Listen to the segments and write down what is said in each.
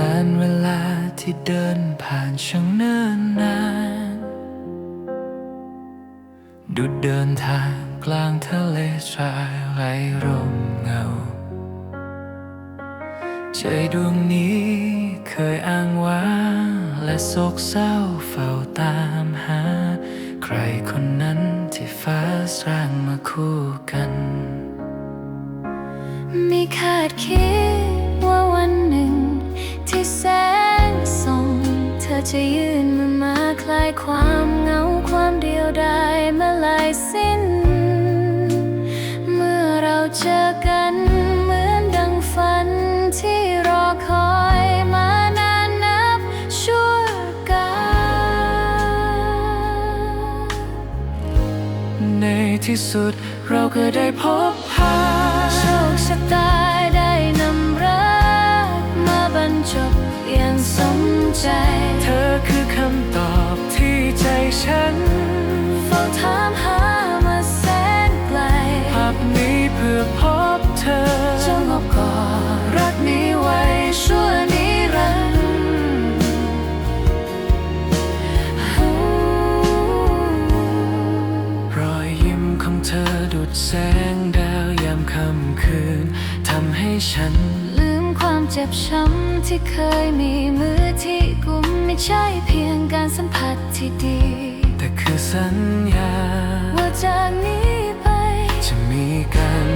การเวลาที่เดินผ่านช่างเนิ่นนาน ดุดเดินทางกลางทะเลทรายไร้ร่มเงา ใจดวงนี้เคยอ้างว้างและโศกเศร้าเฝ้าตามหา ใครคนนั้นที่ฟ้าสร้างมาคู่กันไม่คาดคิด จะยื่นมือมาคลายความเหงาความเดียวดายมาลายสิ้น เมื่อเราเจอกันเหมือนดังฝันที่รอคอยมานานนับชั่วกาในที่สุดเราก็ได้พบหาโชคชะตา ให้ฉัน ลืมความเจ็บช้ำที่เคยมีมือที่กุมไม่ใช่เพียงการสัมผัสที่ดี แต่คือสัญญา ว่าจากนี้ไป จะมีกัน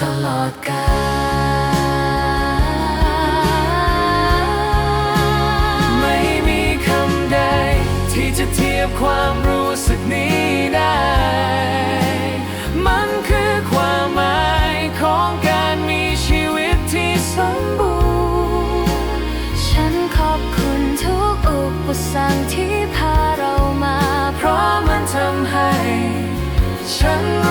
ตลอดกาลไม่มีคำใด ที่จะเทียบความรู้สึกนี้ได้ สรรคที่พาเรามา เพราะมันทำให้ ฉัน